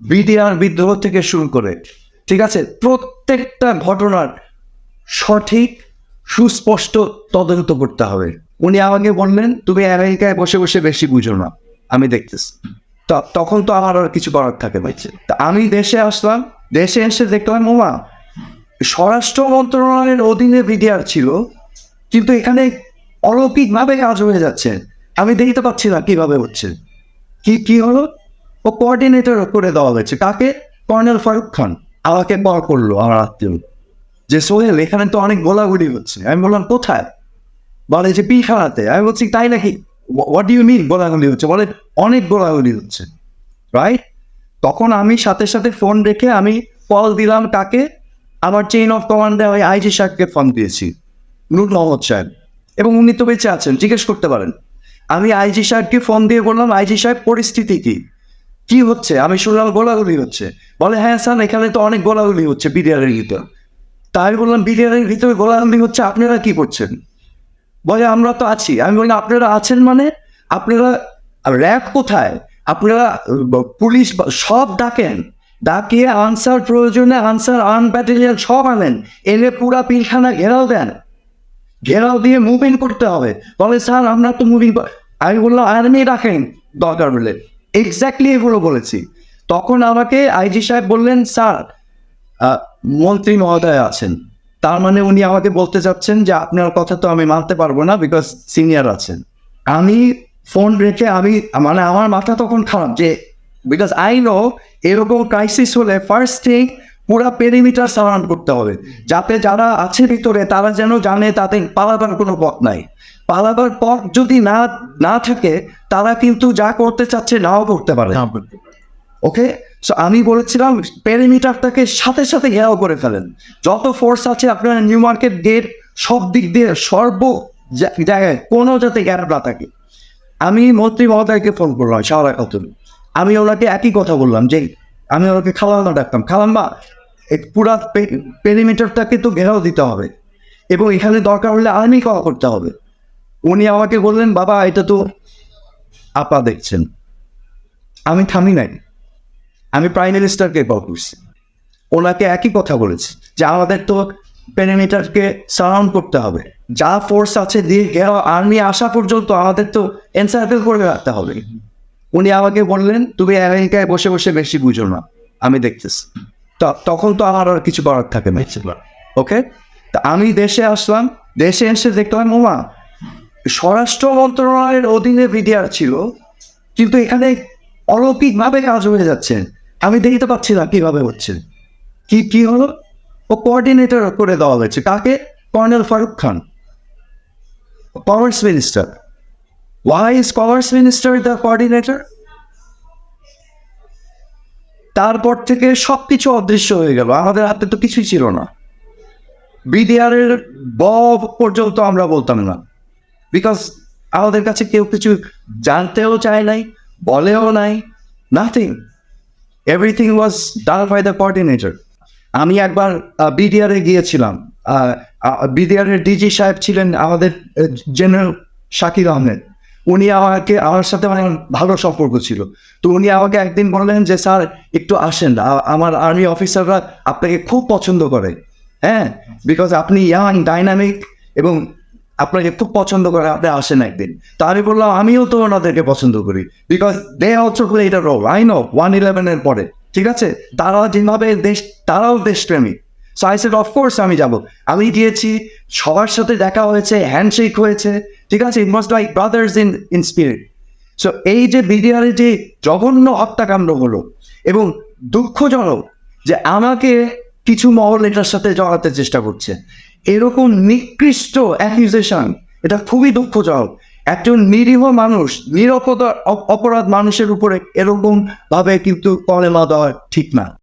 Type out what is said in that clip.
BDR বিদ্রোহ থেকে শুরু করে, ঠিক আছে? প্রত্যেকটা ঘটনার সঠিক, সুস্পষ্ট তদন্ত করতে হবে। উনি আমাকে বললেন, তুমি আমেরিকায় বসে বসে বেশি বুঝো না। আমি দেখতেছি। তখন তো আমার আর কিছু করার থাকে পাইছে তা আমি দেশে আসলাম, দেশে এসে দেখলাম, ওমা, স্বরাষ্ট্র মন্ত্রণালয়ের অধীনে বিডিআর ছিল, কিন্তু এখানে অলৌকিকভাবে কাজ হয়ে যাচ্ছে। আমি দেখতে পাচ্ছি না কীভাবে হচ্ছে। কি কি হলো? ও কোঅর্ডিনেটর করে দেওয়া হয়েছে। কাকে? কর্নেল ফারুক খান। আমাকে কল করল আমার আত্মীয়। যে সোহেল, এখানে তো অনেক গোলাগুলি হচ্ছে। আমি বললাম, কোথায়? বলে যে পিলখানাতে আমি বলছি, তাই নাকি? হোয়াট ইউ মিন গোলাগুলি হচ্ছে? বলে, অনেক গোলাগুলি হচ্ছে। রাইট তখন আমি সাথে সাথে ফোন রেখে আমি কল দিলাম কাকে? আমার চেইন অফ কমান্ডে ওই আইজি সাহেবকে ফোন দিয়েছি। নূর মোহাম্মদ সাহেব। এবং উনি তো বেঁচে আছেন, জিজ্ঞেস করতে পারেন। আমি আইজি সাহেবকে ফোন দিয়ে বললাম আইজি সাহেব, পরিস্থিতি কি? কি হচ্ছে? আমি শুনলাম গোলাগুলি হচ্ছে। বলে হ্যাঁ স্যার, এখানে তো অনেক গোলাগুলি হচ্ছে বিডিআরের ভিতর। তাই আমি বললাম বিডিআরের ভিতরে গোলাগুলি হচ্ছে, আপনারা কি করছেন? বলে, আমরা তো আছি। আমি বলি, আপনারা আছেন মানে? আপনারা র্যাব কোথায়? আপনারা পুলিশ সব ডাকেন। ডাকিয়ে আনসার প্রয়োজনে আনসার আন ব্যাটালিয়ান সব আনেন। এনে পুরা পিলখানা ঘেরাও দেন। ঘেরাও দিয়ে মুভিং করতে হবে। বলে, স্যার, আমরা তো মুভিং আমি বললাম আর্মি রাখেন দরকার হলে। এক্স্যাক্টলি এগুলো বলেছি। তখন আমাকে আইজি সাহেব বললেন, স্যার মন্ত্রী মহোদয় আছেন। তার মানে উনি আমাকে বলতে চাচ্ছেন যে আপনার কথা তো আমি মানতে পারব না বিকজ সিনিয়র আছেন। আমি ফোন রেখে আমি মানে আমার মাথা তখন খারাপ যে বিকজ আই নো এরকম ক্রাইসিস হলে ফার্স্ট থিং পুরা পেরিমিটার সারাউন্ড করতে হবে। যাতে যারা আছে ভিতরে তারা যেন জানে তাদের পালাবার কোনো পথ নাই। পালাবার পথ যদি না না থাকে তারা কিন্তু যা করতে চাচ্ছে নাও করতে পারে। ওকে সো আমি বলেছিলাম পেরিমিটারটাকে সাথে সাথে ঘেরাও করে ফেলেন। যত ফোর্স আছে আপনার নিউ মার্কেট গেট সব দিক দিয়ে সর্ব জায়গায় কোনো যাতে গ্যাপ না থাকে। আমি মন্ত্রী মহোদয়কে ফোন করলাম শাহরা খাতুন আমি ওনাকে একই কথা বললাম যে আমি ওনাকে খালাম্মা ডাকতাম। খালাম্মা পুরা পেরিমিটারটাকে তো ঘেরাও দিতে হবে। এবং এখানে দরকার হলে আর্মি কল করতে হবে। উনি আমাকে বললেন, বাবা, এটা তো আপা দেখছেন। আমি থামি নাই। আমি প্রাইম মিনিস্টারকে কল করছি। ওনাকে একই কথা বলেছি যে আমাদের তো পেরিমিটারকে সারাউন্ড করতে হবে। যা ফোর্স আছে দিয়ে আর্মি আসা পর্যন্ত আমাদের তো এনসার্কেল করে রাখতে হবে। উনি আমাকে বললেন, তুমি আমেরিকায় বসে বসে বেশি বুঝো না। আমি দেখতেছি। তখন তো আমার আর কিছু করার থাকে না। ওকে তা আমি দেশে আসলাম দেশে এসে দেখলাম ওমা স্বরাষ্ট্র মন্ত্রণালয়ের অধীনে বিডিআর ছিল কিন্তু এখানে অলৌকিকভাবে কাজ হয়ে যাচ্ছে। আমি দেখতে পাচ্ছি না কীভাবে হচ্ছে। কি কি হলো? ও কোঅর্ডিনেটর করে দেওয়া হয়েছে। কাকে? Colonel Faruk Khan. Commerce minister why is commerce minister the coordinator তারপর থেকে সব কিছু অদৃশ্য হয়ে গেল। আমাদের হাতে তো কিছুই ছিল না। বিডিআর এর ব পর্যন্ত আমরা বলতাম না। বিকজ আমাদের কাছে কেউ কিছু জানতেও চায় নাই, বলেও নাই nothing everything was done by the coordinator আমি একবার বিডিআর এ গিয়েছিলাম বিডিআর এর ডিজি সাহেব ছিলেন আমাদের জেনারেল শাকির আহমেদ। উনি আমাকে, আমার সাথে অনেক ভালো সম্পর্ক ছিল। তো উনি আমাকে একদিন বললেন যে, স্যার, একটু আসেন। আমার আর্মি অফিসাররা আপনাকে খুব পছন্দ করে। হ্যাঁ? বিকজ আপনি ইয়াং ডাইনামিক এবং আপনাকে খুব পছন্দ করে, আপনি আসেন একদিন। তা আমি বললাম, আমিও তো ওনাদেরকে পছন্দ করি। বিকজ দে অলসো প্লে এটা রোল আই নো ওয়ান ইলেভেনের পরে। ঠিক আছে? তারা যেভাবে দেশ, তারাও দেশপ্রেমী so I said of course আমি যাব। আমি গিয়েছি, সবার সাথে দেখা হয়েছে হ্যান্ডশেক হয়েছে। ঠিক আছে it must like brothers in in spirit so এই যে বিডিআরে যে জঘন্য হত্যাকাণ্ড হলো এবং দুঃখজনক যে আমাকে কিছু মহল এটার সাথে জড়াতে চেষ্টা করছে। এরকম নিকৃষ্ট অ্যাকিউজেশন এটা খুবই দুঃখজনক। একজন নিরীহ মানুষ, নিরপদ অপরাধ মানুষের উপরে এরকম ভাবে কিন্তু কলেমা দেওয়া ঠিক না।